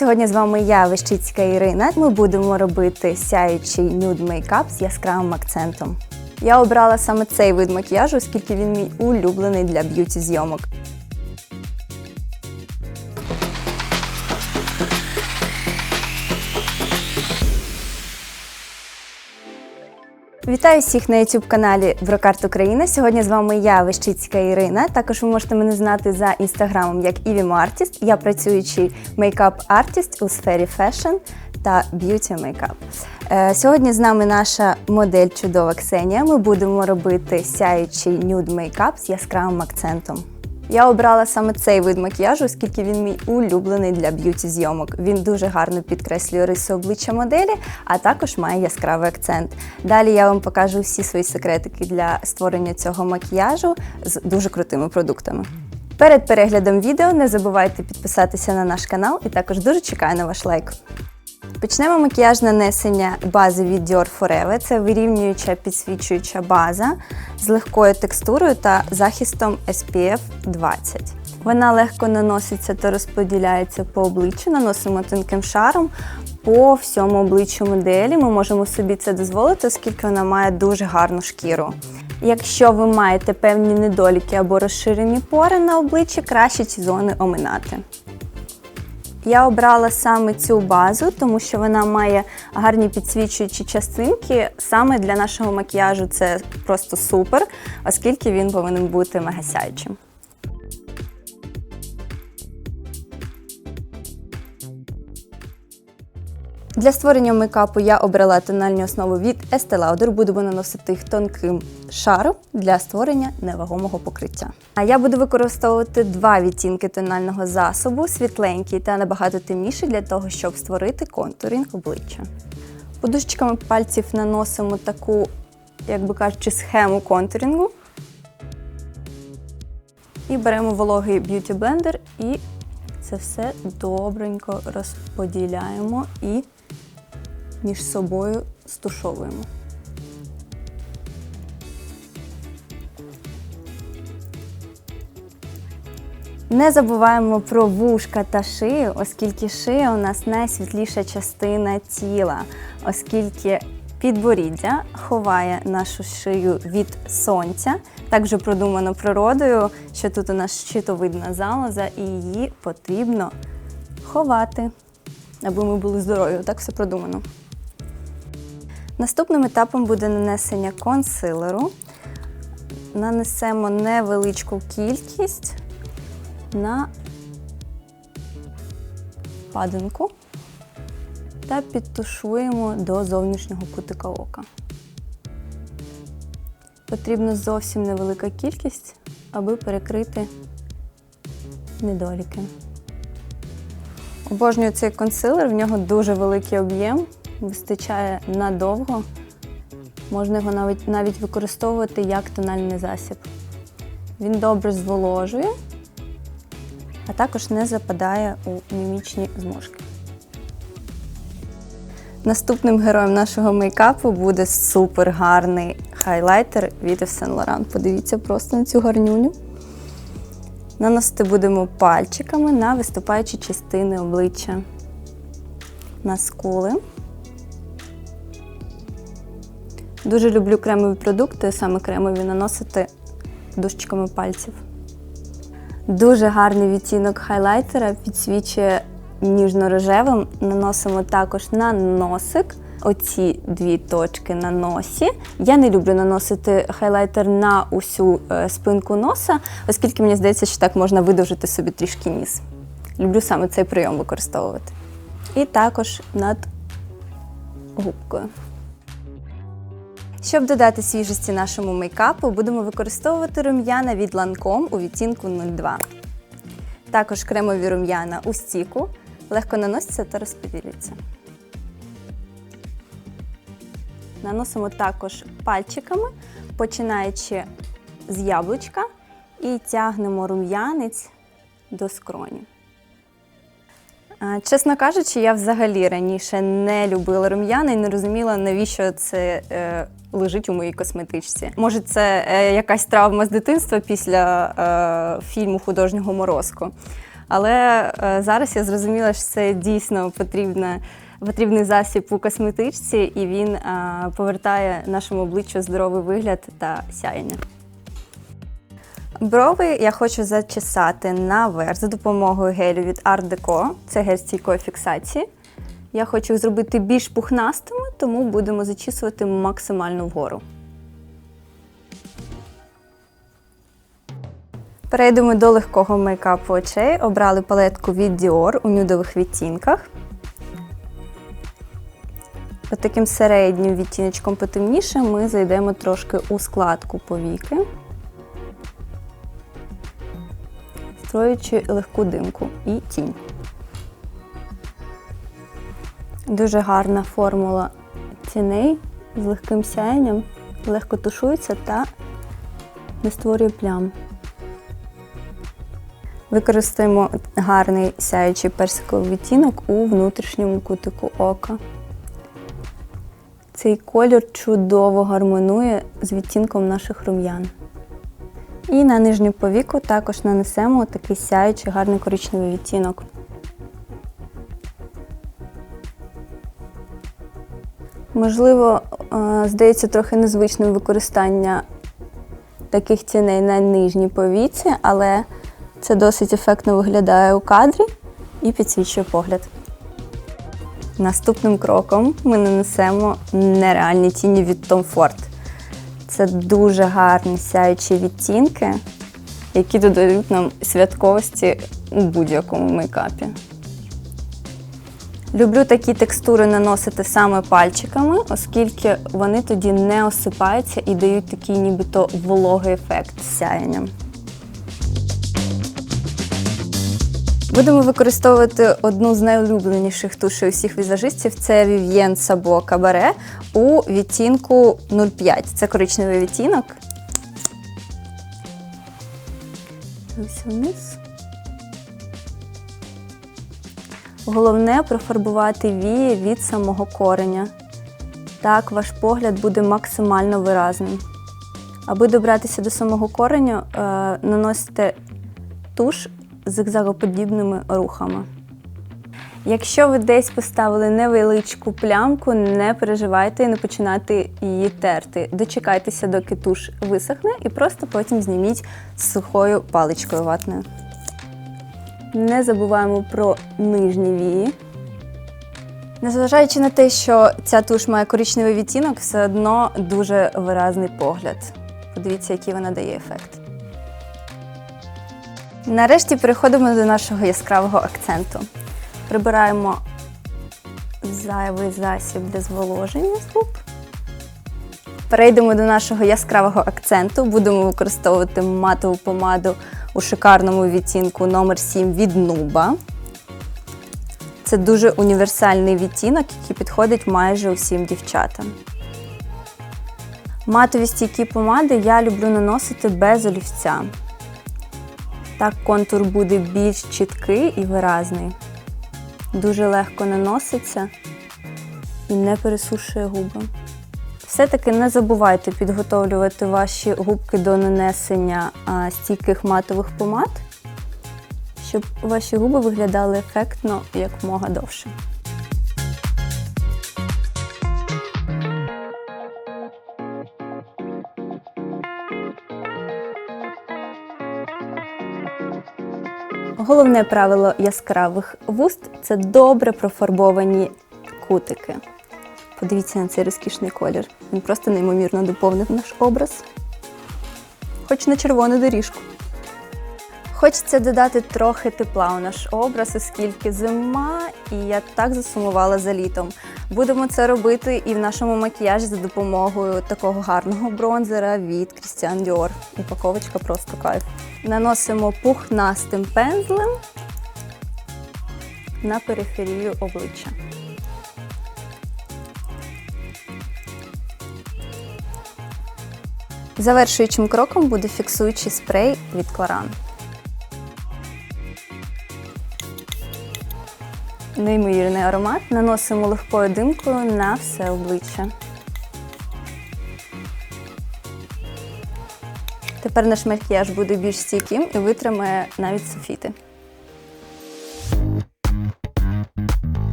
Сьогодні з вами я, Вещицька Ірина. Ми будемо робити сяючий нюд мейкап з яскравим акцентом. Я обрала саме цей вид макіяжу, оскільки він мій улюблений для б'юті зйомок. Вітаю всіх на youtube каналі Брокарт Україна. Сьогодні з вами я, Вещицька Ірина. Також ви можете мене знати за інстаграмом як Івімо. Я працюючий мейкап-артіст у сфері фешн та б'юті мейкап. Е, Сьогодні з нами наша модель чудова Ксенія. Ми будемо робити сяючий нюд мейкап з яскравим акцентом. Я обрала саме цей вид макіяжу, оскільки він мій улюблений для б'юті зйомок. Він дуже гарно підкреслює риси обличчя моделі, а також має яскравий акцент. Далі я вам покажу всі свої секретики для створення цього макіяжу з дуже крутими продуктами. Перед переглядом відео не забувайте підписатися на наш канал і також дуже чекаю на ваш лайк. Почнемо макіяж нанесення бази від Dior Forever. Це вирівнююча підсвічуюча база з легкою текстурою та захистом SPF 20. Вона легко наноситься та розподіляється по обличчю, наносимо тонким шаром по всьому обличчю моделі. Ми можемо собі це дозволити, оскільки вона має дуже гарну шкіру. Якщо ви маєте певні недоліки або розширені пори на обличчі, краще ці зони оминати. Я обрала саме цю базу, тому що вона має гарні підсвічуючі частинки. Саме для нашого макіяжу це просто супер, оскільки він повинен бути мегасяючим. Для створення мейкапу я обрала тональні основи від Estee Lauder. Будемо наносити їх тонким шаром для створення невагомого покриття. А я буду використовувати два відтінки тонального засобу, світленький та набагато темніший для того, щоб створити контурінг обличчя. Подушечками пальців наносимо таку, як би кажучи, схему контурінгу. І беремо вологий б'юті блендер і це все добренько розподіляємо і між собою стушовуємо. Не забуваємо про вушка та шию, оскільки шия у нас найсвітліша частина тіла, оскільки підборіддя ховає нашу шию від сонця. Так вже продумано природою, що тут у нас щитовидна залоза, і її потрібно ховати, аби ми були здорові. Так все продумано. Наступним етапом буде нанесення консилеру. Нанесемо невеличку кількість на падинку та підтушуємо до зовнішнього кутика ока. Потрібна зовсім невелика кількість, аби перекрити недоліки. Обожнюю цей консилер, в нього дуже великий об'єм, вистачає надовго. Можна його навіть, навіть використовувати як тональний засіб. Він добре зволожує, а також не западає у мімічні зможки. Наступним героєм нашого мейкапу буде супер гарний хайлайтер від Saint Laurent. Подивіться просто на цю гарнюню. Наносити будемо пальчиками на виступаючі частини обличчя на скули. Дуже люблю кремові продукти, саме кремові наносити дужчиками пальців. Дуже гарний відтінок хайлайтера підсвічує ніжно-рожевим. Наносимо також на носик. Оці дві точки на носі. Я не люблю наносити хайлайтер на усю е, спинку носа, оскільки мені здається, що так можна видовжити собі трішки ніс. Люблю саме цей прийом використовувати. І також над губкою. Щоб додати свіжості нашому мейкапу, будемо використовувати рум'яна від Lancome у відтінку 02. Також кремові рум'яна у стіку легко наносяться та розподіляться. Наносимо також пальчиками, починаючи з яблучка, і тягнемо рум'янець до скроні. А, Чесно кажучи, я взагалі раніше не любила рум'яна і не розуміла, навіщо це е, лежить у моїй косметичці. Може, це е, якась травма з дитинства після е, фільму художнього морозку. Але е, зараз я зрозуміла, що це дійсно потрібна, потрібний засіб у косметичці, і він е, повертає нашому обличчю здоровий вигляд та сяєння. Брови я хочу зачесати наверх за допомогою гелю від Art Deco. Це гель стійкої фіксації. Я хочу їх зробити більш пухнастими, тому будемо зачісувати максимально вгору. Перейдемо до легкого мейкапу очей. Обрали палетку від Dior у нюдових відтінках. От таким середнім відтіночком потемніше ми зайдемо трошки у складку повіки, строючи легку димку і тінь. Дуже гарна формула тіней з легким сяєнням, легко тушується та не створює плям. Використаємо гарний сяючий персиковий відтінок у внутрішньому кутику ока. Цей колір чудово гармонує з відтінком наших рум'ян. І на нижню повіку також нанесемо такий сяючий гарний коричневий відтінок. Можливо, е, здається трохи незвичним використання таких тіней на нижній повіці, але це досить ефектно виглядає у кадрі і підсвічує погляд. Наступним кроком ми нанесемо нереальні тіні від Tom Ford. Це дуже гарні сяючі відтінки, які додають нам святковості у будь-якому мейкапі. Люблю такі текстури наносити саме пальчиками, оскільки вони тоді не осипаються і дають такий нібито вологий ефект з Будемо використовувати одну з найулюбленіших тушей усіх візажистів це Vivien Sabo Cabaret у відтінку 05. Це коричневий відтінок. Вниз. Головне профарбувати вії від самого кореня. Так ваш погляд буде максимально виразним. Аби добратися до самого кореню, е, наносите туш зигзагоподібними рухами. Якщо ви десь поставили невеличку плямку, не переживайте і не починайте її терти. Дочекайтеся, доки туш висохне, і просто потім зніміть сухою паличкою ватною. Не забуваємо про нижні вії. Незважаючи на те, що ця туш має коричневий відтінок, все одно дуже виразний погляд. Подивіться, який вона дає ефект. Нарешті переходимо до нашого яскравого акценту. Прибираємо зайвий засіб для зволоження з губ. Перейдемо до нашого яскравого акценту. Будемо використовувати матову помаду у шикарному відтінку номер 7 від Nuba. Це дуже універсальний відтінок, який підходить майже усім дівчатам. Матові стійкі помади я люблю наносити без олівця. Так контур буде більш чіткий і виразний. Дуже легко наноситься і не пересушує губи. Все-таки не забувайте підготовлювати ваші губки до нанесення стійких матових помад, щоб ваші губи виглядали ефектно якомога довше. Головне правило яскравих вуст це добре профарбовані кутики. Подивіться на цей розкішний колір. Він просто неймовірно доповнив наш образ. Хоч на червону доріжку. Хочеться додати трохи тепла у наш образ, оскільки зима, і я так засумувала за літом. Будемо це робити і в нашому макіяжі за допомогою такого гарного бронзера від Christian Dior. Упаковочка просто кайф. Наносимо пухнастим пензлем на периферію обличчя. Завершуючим кроком буде фіксуючий спрей від Кларан. Неймовірний аромат наносимо легкою димкою на все обличчя. Тепер наш макіяж буде більш стійким і витримає навіть софіти.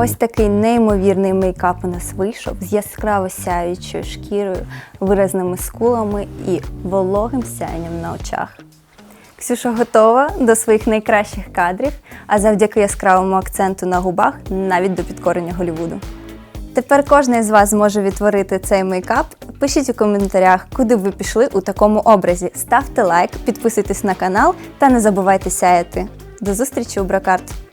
Ось такий неймовірний мейкап у нас вийшов з яскраво сяючою шкірою, виразними скулами і вологим сяєнням на очах. Ксюша готова до своїх найкращих кадрів, а завдяки яскравому акценту на губах навіть до підкорення Голлівуду. Тепер кожен з вас зможе відтворити цей мейкап. Пишіть у коментарях, куди ви пішли у такому образі. Ставте лайк, підписуйтесь на канал та не забувайте сяяти. До зустрічі у Бракарт!